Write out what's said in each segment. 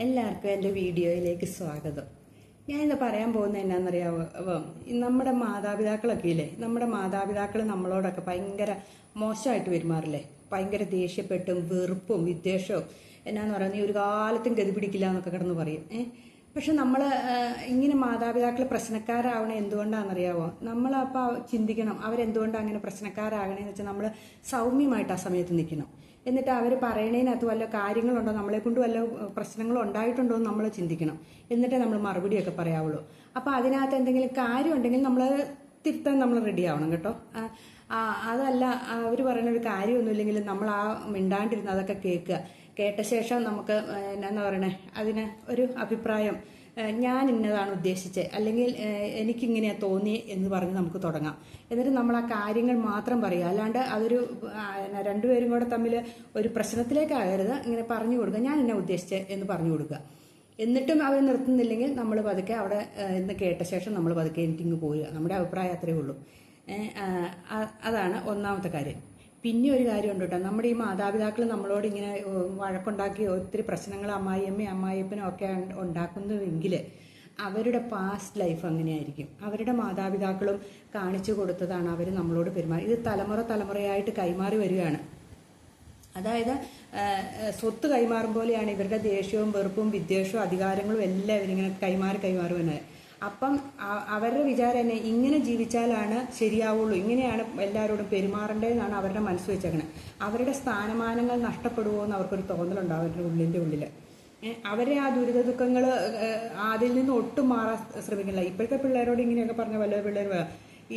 എല്ലാവർക്കും എന്റെ വീഡിയോയിലേക്ക് സ്വാഗതം. ഞാൻ ഇന്ന് പറയാൻ പോകുന്നത് എന്നാണെന്നറിയാമോ നമ്മുടെ മാതാപിതാക്കളൊക്കെ ഇല്ലേ? നമ്മുടെ മാതാപിതാക്കൾ നമ്മളോടൊക്കെ ഭയങ്കര മോശമായിട്ട് പെരുമാറില്ലേ? ഭയങ്കര ദേഷ്യപ്പെട്ടും വെറുപ്പും വിദ്വേഷവും എന്നാന്ന് പറയുന്നത് ഈ ഒരു കാലത്തും ഗതി പിടിക്കില്ല എന്നൊക്കെ കിടന്ന് പറയും. ഏഹ് പക്ഷെ നമ്മൾ ഇങ്ങനെ മാതാപിതാക്കൾ പ്രശ്നക്കാരാവണേ എന്തുകൊണ്ടാണെന്നറിയാവോ? നമ്മളപ്പോൾ ചിന്തിക്കണം അവരെന്തുകൊണ്ടാണ് അങ്ങനെ പ്രശ്നക്കാരാകണേന്ന് വെച്ചാൽ നമ്മൾ സൗമ്യമായിട്ട് ആ സമയത്ത് നിൽക്കണം. എന്നിട്ട് അവർ പറയണതിനകത്ത് വല്ല കാര്യങ്ങളുണ്ടോ? നമ്മളെ കൊണ്ട് വല്ല പ്രശ്നങ്ങളോ ഉണ്ടായിട്ടുണ്ടോ എന്ന് നമ്മൾ ചിന്തിക്കണം. എന്നിട്ടേ നമ്മൾ മറുപടിയൊക്കെ പറയാവുള്ളൂ. അപ്പോൾ അതിനകത്ത് എന്തെങ്കിലും കാര്യം ഉണ്ടെങ്കിൽ നമ്മൾ തിരുത്താൻ നമ്മൾ റെഡി ആവണം കേട്ടോ. അതല്ല അവർ പറയുന്ന ഒരു കാര്യമൊന്നുമില്ലെങ്കിൽ നമ്മൾ ആ മിണ്ടാണ്ടിരുന്ന് അതൊക്കെ കേൾക്കുക. കേട്ട ശേഷം നമുക്ക് എന്നാ പറയണേ? അതിന് ഒരു അഭിപ്രായം. ഞാൻ ഇന്നതാണ് ഉദ്ദേശിച്ചത്. അല്ലെങ്കിൽ എനിക്കിങ്ങനെയാ തോന്നി എന്ന് പറഞ്ഞ് നമുക്ക് തുടങ്ങാം. എന്നിട്ട് നമ്മൾ ആ കാര്യങ്ങൾ മാത്രം പറയുക. അല്ലാണ്ട് അതൊരു എന്നാ രണ്ടുപേരും കൂടെ തമ്മിൽ ഒരു പ്രശ്നത്തിലേക്കാകരുത്. ഇങ്ങനെ പറഞ്ഞു കൊടുക്കുക. ഞാൻ ഇന്ന ഉദ്ദേശിച്ചത് എന്ന് പറഞ്ഞു കൊടുക്കുക. എന്നിട്ടും അവർ നിർത്തുന്നില്ലെങ്കിൽ നമ്മൾ പതുക്കെ അവിടെ ഇന്ന് കേട്ട ശേഷം നമ്മൾ പതുക്കെ എനിക്കിങ്ങ് പോരുക. നമ്മുടെ അഭിപ്രായം അത്രയേ ഉള്ളൂ. അതാണ് ഒന്നാമത്തെ കാര്യം. പിന്നെ ഒരു കാര്യമുണ്ട് കേട്ടോ. നമ്മുടെ ഈ മാതാപിതാക്കൾ നമ്മളോട് ഇങ്ങനെ വഴക്കുണ്ടാക്കി ഒത്തിരി പ്രശ്നങ്ങൾ അമ്മായിയമ്മയും അമ്മായിയപ്പനും ഒക്കെ ഉണ്ട- ഉണ്ടാക്കുന്നുവെങ്കിൽ അവരുടെ പാസ്റ്റ് ലൈഫ് അങ്ങനെയായിരിക്കും. അവരുടെ മാതാപിതാക്കളും കാണിച്ചു കൊടുത്തതാണ് അവർ നമ്മളോട് പെരുമാറി. ഇത് തലമുറ തലമുറയായിട്ട് കൈമാറി വരികയാണ്. അതായത് സ്വത്ത് കൈമാറും പോലെയാണ് ഇവരുടെ ദേഷ്യവും വെറുപ്പും വിദ്വേഷവും അധികാരങ്ങളും എല്ലാം ഇവരിങ്ങനെ കൈമാറി കൈമാറി അപ്പം അവരുടെ വിചാരം തന്നെ ഇങ്ങനെ ജീവിച്ചാലാണ് ശരിയാവുള്ളൂ. ഇങ്ങനെയാണ് എല്ലാവരോടും പെരുമാറേണ്ടതെന്നാണ് അവരുടെ മനസ്സ് വെച്ചേക്കണത് അവരുടെ സ്ഥാനമാനങ്ങൾ നഷ്ടപ്പെടുമോ എന്ന് അവർക്കൊരു തോന്നലുണ്ട് അവരുടെ ഉള്ളിന്റെ ഉള്ളിൽ അവരെ ആ ദുരിത ദുഃഖങ്ങൾ അതിൽ നിന്ന് ഒട്ടും മാറാൻ ശ്രമിക്കില്ല ഇപ്പോഴത്തെ പിള്ളേരോട് ഇങ്ങനെയൊക്കെ പറഞ്ഞ വല്ല പിള്ളേർ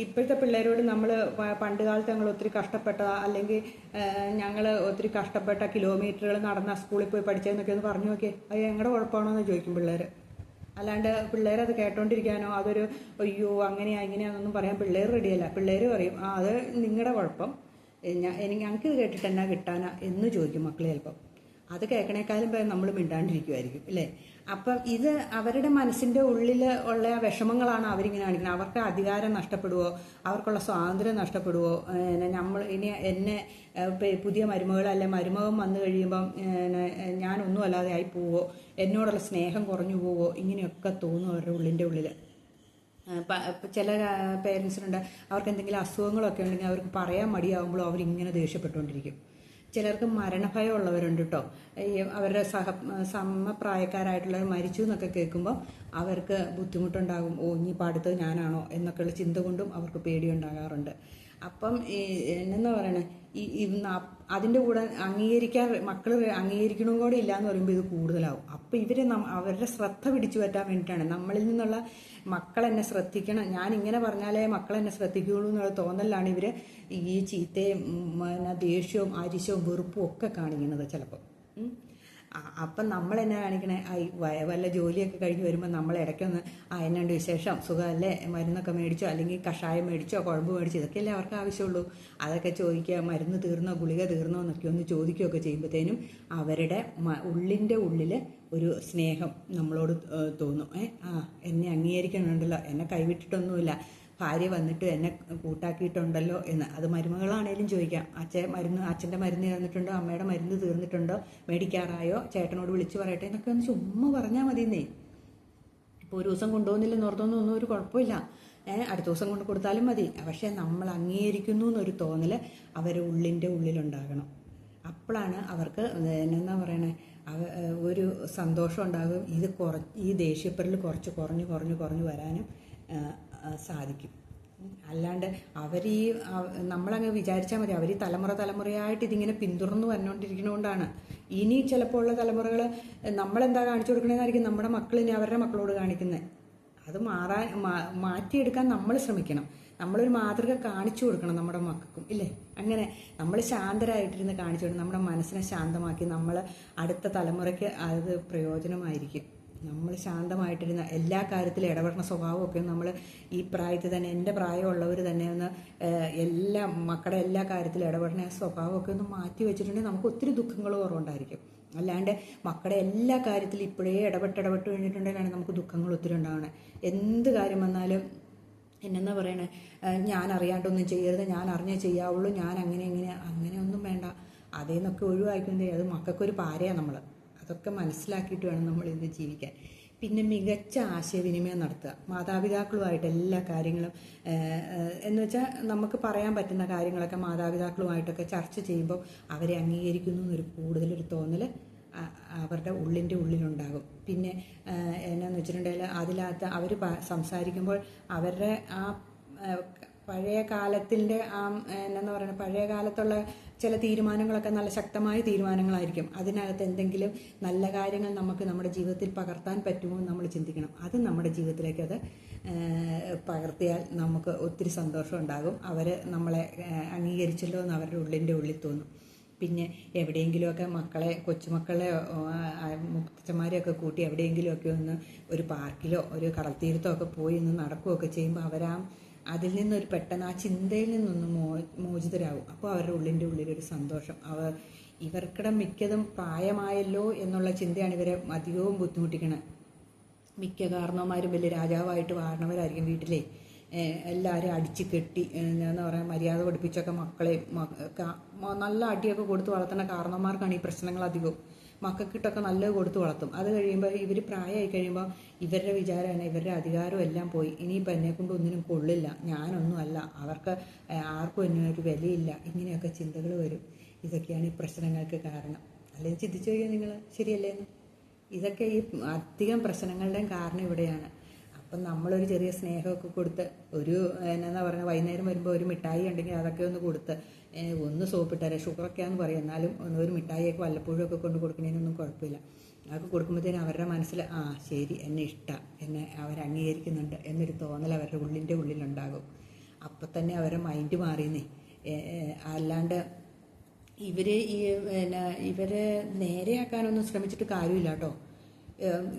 ഇപ്പോഴത്തെ പിള്ളേരോട് നമ്മൾ പണ്ട് കാലത്ത് ഞങ്ങൾ ഒത്തിരി കഷ്ടപ്പെട്ട അല്ലെങ്കിൽ ഞങ്ങൾ ഒത്തിരി കഷ്ടപ്പെട്ട കിലോമീറ്ററുകൾ നടന്ന സ്കൂളിൽ പോയി പഠിച്ചതെന്നൊക്കെ ഒന്ന് പറഞ്ഞു നോക്കിയേ. അത് ഞങ്ങളുടെ കുഴപ്പമാണോ എന്ന് ചോദിക്കും പിള്ളേർ അല്ലാണ്ട് പിള്ളേർ അത് കേട്ടോണ്ടിരിക്കാനോ അതൊരു അയ്യോ അങ്ങനെയാ ഇങ്ങനെയാണെന്നൊന്നും പറയാൻ പിള്ളേർ റെഡിയല്ല പിള്ളേർ പറയും ആ അത് നിങ്ങളുടെ കുഴപ്പം. ഞാൻ എനിക്ക് ഞങ്ങൾക്ക് ഇത് കേട്ടിട്ട് എന്നാ കിട്ടാനാ? എന്ന് ചോദിക്കും മക്കൾ ചിലപ്പം. അത് കേൾക്കണേക്കാളും പേര് നമ്മൾ മിണ്ടാണ്ടിരിക്കുമായിരിക്കും അല്ലേ? അപ്പം ഇത് അവരുടെ മനസ്സിന്റെ ഉള്ളിൽ ഉള്ള വിഷമങ്ങളാണ് അവരിങ്ങനെ കാണിക്കുന്നത്. അവർക്ക് അധികാരം നഷ്ടപ്പെടുവോ? അവർക്കുള്ള സ്വാതന്ത്ര്യം നഷ്ടപ്പെടുവോ? നമ്മൾ ഇനി എന്നെ പുതിയ മരുമകൾ അല്ലെ മരുമകൻ വന്നു കഴിയുമ്പം ഞാനൊന്നും അല്ലാതെ ആയി പോവോ? എന്നോടുള്ള സ്നേഹം കുറഞ്ഞു പോവോ? ഇങ്ങനെയൊക്കെ തോന്നും അവരുടെ ഉള്ളിന്റെ ഉള്ളിൽ ചില പേരൻസിനുണ്ട്. അവർക്ക് എന്തെങ്കിലും അസുഖങ്ങളൊക്കെ ഉണ്ടെങ്കിൽ അവർക്ക് പറയാൻ മടിയാകുമ്പോഴും അവരിങ്ങനെ ദേഷ്യപ്പെട്ടുകൊണ്ടിരിക്കും. ചിലർക്ക് മരണഭയം ഉള്ളവരുണ്ട് കേട്ടോ അവരുടെ സഹ സമപ്രായക്കാരായിട്ടുള്ളവർ മരിച്ചു എന്നൊക്കെ കേൾക്കുമ്പോൾ അവർക്ക് ബുദ്ധിമുട്ടുണ്ടാകും. ഓ ഇനി അടുത്തത് ഞാനാണോ എന്നൊക്കെയുള്ള ചിന്ത കൊണ്ടും അവർക്ക് പേടിയുണ്ടാകാറുണ്ട്. അപ്പം എന്നെന്ന് പറയണേ? ഈ അതിന്റെ കൂടെ അംഗീകരിക്കാൻ മക്കൾ അംഗീകരിക്കണവും കൂടെ ഇല്ല എന്ന് പറയുമ്പോൾ ഇത് കൂടുതലാവും. അപ്പം ഇവർ അവരുടെ ശ്രദ്ധ പിടിച്ചു പറ്റാൻ വേണ്ടിയിട്ടാണ്. നമ്മളിൽ നിന്നുള്ള മക്കൾ എന്നെ ശ്രദ്ധിക്കണം. ഞാൻ ഇങ്ങനെ പറഞ്ഞാലേ മക്കൾ എന്നെ ശ്രദ്ധിക്കുകയുള്ളൂ എന്നുള്ള തോന്നലാണ് ഇവർ ഈ ചീത്തയും ദേഷ്യവും അരിശവും വെറുപ്പും ഒക്കെ കാണിക്കുന്നത്. ആ- അപ്പം നമ്മൾ എന്നെ കാണിക്കണേ? വല്ല ജോലിയൊക്കെ കഴിഞ്ഞ് വരുമ്പോൾ നമ്മൾ ഇടയ്ക്കൊന്ന് ആ എന്നുണ്ട് വിശേഷം? സുഖമല്ലേ? മരുന്നൊക്കെ മേടിച്ചോ? അല്ലെങ്കിൽ കഷായം മേടിച്ചോ? കുഴമ്പ് മേടിച്ചോ? ഇതൊക്കെയല്ലേ അവർക്ക് ആവശ്യമുള്ളൂ. അതൊക്കെ ചോദിക്കുക മരുന്ന് തീർന്നോ ഗുളിക തീർന്നോ എന്നൊക്കെ ഒന്ന് ചോദിക്കുകയൊക്കെ ചെയ്യുമ്പോഴത്തേനും അവരുടെ ഉള്ളിന്റെ ഉള്ളിൽ ഒരു സ്നേഹം നമ്മളോട് തോന്നും. ഏ ആ എന്നെ അംഗീകരിക്കണമുണ്ടല്ലോ എന്നെ കൈവിട്ടിട്ടൊന്നുമില്ല. ഭാര്യ വന്നിട്ട് എന്നെ കൂട്ടാക്കിയിട്ടുണ്ടല്ലോ എന്ന്. അത് മരുമകളാണേലും ചോദിക്കാം. അച്ഛൻ മരുന്ന് അച്ഛന്റെ മരുന്ന് തീർന്നിട്ടുണ്ടോ അമ്മയുടെ മരുന്ന് തീർന്നിട്ടുണ്ടോ? മേടിക്കാറായോ? ചേട്ടനോട് വിളിച്ചു പറയട്ടെ എന്നൊക്കെ ഒന്ന് ചുമ്മാ പറഞ്ഞാൽ മതിയെന്നേ. ഇപ്പോൾ ഒരു ദിവസം കൊണ്ടുപോകുന്നില്ലെന്ന് ഓർത്തൊന്നും ഒന്നും ഒരു കുഴപ്പമില്ല. അടുത്ത ദിവസം കൊണ്ട് കൊടുത്താലും മതി. പക്ഷേ നമ്മൾ അംഗീകരിക്കുന്നു എന്നൊരു തോന്നൽ അവരുടെ ഉള്ളിന്റെ ഉള്ളിലുണ്ടാകണം. അപ്പോഴാണ് അവർക്ക് എന്നാ പറയണേ? ഒരു സന്തോഷം ഉണ്ടാകും. ഇത് കുറ ഈ ദേഷ്യപ്പെടൽ കുറച്ച് കുറഞ്ഞ് കുറഞ്ഞ് കുറഞ്ഞ് വരാനും സാധിക്കും. അല്ലാണ്ട് അവർ ഈ നമ്മളങ്ങ് വിചാരിച്ചാൽ മതി. അവർ തലമുറ തലമുറയായിട്ട് ഇതിങ്ങനെ പിന്തുടർന്ന് വന്നുകൊണ്ടിരിക്കുന്നതുകൊണ്ടാണ് ഇനി ചിലപ്പോൾ ഉള്ള തലമുറകൾ നമ്മളെന്താ കാണിച്ചു കൊടുക്കണമെന്നായിരിക്കും നമ്മുടെ മക്കൾ അവരുടെ മക്കളോട് കാണിക്കുന്നത് അത് മാറാൻ മാറ്റിയെടുക്കാൻ നമ്മൾ ശ്രമിക്കണം. നമ്മളൊരു മാതൃക കാണിച്ചു കൊടുക്കണം നമ്മുടെ മക്കൾക്കും ഇല്ലേ? അങ്ങനെ നമ്മൾ ശാന്തരായിട്ടിരുന്ന് കാണിച്ചു കൊടുക്കണം. നമ്മുടെ മനസ്സിനെ ശാന്തമാക്കി നമ്മൾ അടുത്ത തലമുറയ്ക്ക് അത് പ്രയോജനമായിരിക്കും. നമ്മൾ ശാന്തമായിട്ടിരുന്ന എല്ലാ കാര്യത്തിലും ഇടപെടുന്ന സ്വഭാവമൊക്കെ നമ്മൾ ഈ പ്രായത്തിൽ തന്നെ എന്റെ പ്രായമുള്ളവർ തന്നെ ഒന്ന് എല്ലാ മക്കളുടെ എല്ലാ കാര്യത്തിലും ഇടപെടുന്ന സ്വഭാവമൊക്കെ ഒന്ന് മാറ്റി വെച്ചിട്ടുണ്ടെങ്കിൽ നമുക്ക് ഒത്തിരി ദുഃഖങ്ങൾ കുറവുണ്ടായിരിക്കും. അല്ലാണ്ട് മക്കളുടെ എല്ലാ കാര്യത്തിലും ഇപ്പോഴേ ഇടപെട്ട് ഇടപെട്ട് കഴിഞ്ഞിട്ടുണ്ടെങ്കിലാണ് നമുക്ക് ദുഃഖങ്ങൾ ഒത്തിരി ഉണ്ടാവണേ. എന്ത് കാര്യം വന്നാലും എന്നെന്നാ പറയണേ? ഞാൻ അറിയാണ്ടൊന്നും ചെയ്യരുത്. ഞാൻ അറിഞ്ഞേ ചെയ്യാവുള്ളൂ. ഞാൻ അങ്ങനെ ഇങ്ങനെ അങ്ങനെയൊന്നും വേണ്ട. അതേന്നൊക്കെ ഒഴിവാക്കുന്നത് അത് മക്കൾക്കൊരു പാരയാണ് നമ്മൾ അതൊക്കെ മനസ്സിലാക്കിയിട്ട് വേണം നമ്മൾ ഇന്ന് ജീവിക്കാൻ. പിന്നെ മികച്ച ആശയവിനിമയം നടത്തുക. മാതാപിതാക്കളുമായിട്ട് എല്ലാ കാര്യങ്ങളും എന്ന് വെച്ചാൽ നമുക്ക് പറയാൻ പറ്റുന്ന കാര്യങ്ങളൊക്കെ മാതാപിതാക്കളുമായിട്ടൊക്കെ ചർച്ച ചെയ്യുമ്പോൾ അവരെ അംഗീകരിക്കുന്നു എന്നൊരു കൂടുതലൊരു തോന്നൽ അവരുടെ ഉള്ളിന്റെ ഉള്ളിലുണ്ടാകും. പിന്നെ എന്നാന്ന് വെച്ചിട്ടുണ്ടെങ്കിൽ അതിനകത്ത് അവർ സംസാരിക്കുമ്പോൾ അവരുടെ ആ പഴയ കാലത്തിന്റെ ആ എന്നാന്ന് പറയുന്നത് പഴയ കാലത്തുള്ള ചില തീരുമാനങ്ങളൊക്കെ നല്ല ശക്തമായ തീരുമാനങ്ങളായിരിക്കും. അതിനകത്ത് എന്തെങ്കിലും നല്ല കാര്യങ്ങൾ നമുക്ക് നമ്മുടെ ജീവിതത്തിൽ പകർത്താൻ പറ്റുമോ എന്ന് നമ്മൾ ചിന്തിക്കണം. അത് നമ്മുടെ ജീവിതത്തിലേക്ക് അത് പകർത്തിയാൽ നമുക്ക് ഒത്തിരി സന്തോഷം ഉണ്ടാകും. അവർ നമ്മളെ അംഗീകരിച്ചല്ലോ എന്ന് അവരുടെ ഉള്ളിന്റെ ഉള്ളിൽ തോന്നും. പിന്നെ എവിടെയെങ്കിലുമൊക്കെ മക്കളെ കൊച്ചുമക്കളെ മുത്തച്ഛന്മാരെയൊക്കെ കൂട്ടി എവിടെയെങ്കിലുമൊക്കെ ഒന്ന് ഒരു പാർക്കിലോ ഒരു കടൽത്തീരത്തോ ഒക്കെ പോയി ഒന്ന് നടക്കുകയൊക്കെ ചെയ്യുമ്പോൾ അവരാ അതിൽ നിന്നൊരു പെട്ടെന്ന് ആ ചിന്തയിൽ നിന്നൊന്ന് മോ മോചിതരാകും അപ്പോൾ അവരുടെ ഉള്ളിന്റെ ഉള്ളിലൊരു സന്തോഷം. അവർ ഇവർക്കിടെ മിക്കതും പ്രായമായല്ലോ എന്നുള്ള ചിന്തയാണ് ഇവരെ അധികവും ബുദ്ധിമുട്ടിക്കണത്. മിക്ക കാരണവന്മാരും വലിയ രാജാവായിട്ട് വാഴണവരായിരിക്കും വീട്ടിലെ. എല്ലാവരും അടിച്ച് കെട്ടി എന്താ പറയുക മര്യാദ പഠിപ്പിച്ചൊക്കെ മക്കളെ നല്ല അടിയൊക്കെ കൊടുത്ത് വളർത്തുന്ന കാരണവന്മാർക്കാണ് ഈ പ്രശ്നങ്ങൾ അധികവും. മക്കൾക്കിട്ടൊക്കെ നല്ലത് കൊടുത്ത് വളർത്തും. അത് കഴിയുമ്പോൾ ഇവർ പ്രായമായി കഴിയുമ്പോൾ ഇവരുടെ വിചാരമാണ് ഇവരുടെ അധികാരം എല്ലാം പോയി. ഇനിയിപ്പോൾ എന്നെ കൊണ്ട് ഒന്നിനും കൊള്ളില്ല. ഞാനൊന്നും അല്ല. അവർക്ക് ആർക്കും എന്നെ ഒരു വിലയില്ല. ഇങ്ങനെയൊക്കെ ചിന്തകൾ വരും. ഇതൊക്കെയാണ് ഈ പ്രശ്നങ്ങൾക്ക് കാരണം. അല്ലെങ്കിൽ ചിന്തിച്ചു നോക്കിയാൽ നിങ്ങൾ ശരിയല്ലേ ഇതൊക്കെ ഈ അധികം പ്രശ്നങ്ങളുടെയും കാരണം ഇവിടെയാണ്. അപ്പം നമ്മളൊരു ചെറിയ സ്നേഹമൊക്കെ കൊടുത്ത് ഒരു എന്നാ പറയുക വൈകുന്നേരം വരുമ്പോൾ ഒരു മിഠായി ഉണ്ടെങ്കിൽ അതൊക്കെ ഒന്ന് കൊടുത്ത് ഒന്ന് സോപ്പിട്ടാരെ ഷുഗറൊക്കെയാന്ന് പറയും. എന്നാലും ഒന്ന് ഒരു മിഠായിയൊക്കെ വല്ലപ്പോഴും ഒക്കെ കൊണ്ട് കൊടുക്കുന്നതിനൊന്നും കുഴപ്പമില്ല. അതൊക്കെ കൊടുക്കുമ്പോഴത്തേനും അവരുടെ മനസ്സിൽ ആ ശരി എന്നെ ഇഷ്ടം എന്നെ അവർ അംഗീകരിക്കുന്നുണ്ട് എന്നൊരു തോന്നൽ അവരുടെ ഉള്ളിന്റെ ഉള്ളിലുണ്ടാകും. അപ്പം തന്നെ അവരുടെ മൈൻഡ് മാറിയെന്നേ. അല്ലാണ്ട് ഇവർ ഈ പിന്നെ ഇവരെ നേരെയാക്കാനൊന്നും ശ്രമിച്ചിട്ട് കാര്യമില്ല കേട്ടോ.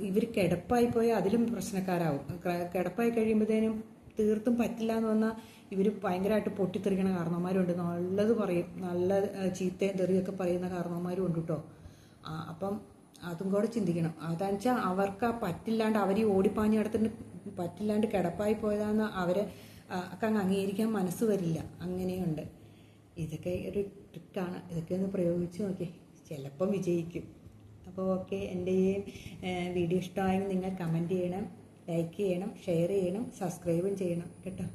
ഇവർ കിടപ്പായി പോയാൽ അതിലും പ്രശ്നക്കാരാവും. കിടപ്പായി കഴിയുമ്പോഴത്തേനും തീർത്തും പറ്റില്ല എന്ന് പറഞ്ഞാൽ ഇവർ ഭയങ്കരമായിട്ട് പൊട്ടിത്തെറിക്കണ കാരണവന്മാരുണ്ട്. നല്ലത് പറയും. നല്ല ചീത്തയും തെറിയൊക്കെ പറയുന്ന കാരണവന്മാരും ഉണ്ട് കേട്ടോ അപ്പം അതും കൂടെ ചിന്തിക്കണം. അതെന്ന് വെച്ചാൽ അവർക്ക് ആ പറ്റില്ലാണ്ട് അവർ ഈ ഓടിപ്പാഞ്ഞ് കിടത്തിന് പറ്റില്ലാണ്ട് കിടപ്പായി പോയതാന്ന് അവരെ അങ്ങ് അംഗീകരിക്കാൻ മനസ്സ് വരില്ല. അങ്ങനെയുണ്ട്. ഇതൊക്കെ ഒരു ട്രിക്കാണ്. ഇതൊക്കെ ഒന്ന് പ്രയോഗിച്ച് നോക്കി ചിലപ്പം വിജയിക്കും. അപ്പോൾ ഓക്കെ എന്റെ ഈ വീഡിയോ ഇഷ്ടമായെങ്കിൽ നിങ്ങൾ കമന്റ് ചെയ്യണം ലൈക്ക് ചെയ്യണം ഷെയർ ചെയ്യണം സബ്സ്ക്രൈബും ചെയ്യണം കേട്ടോ.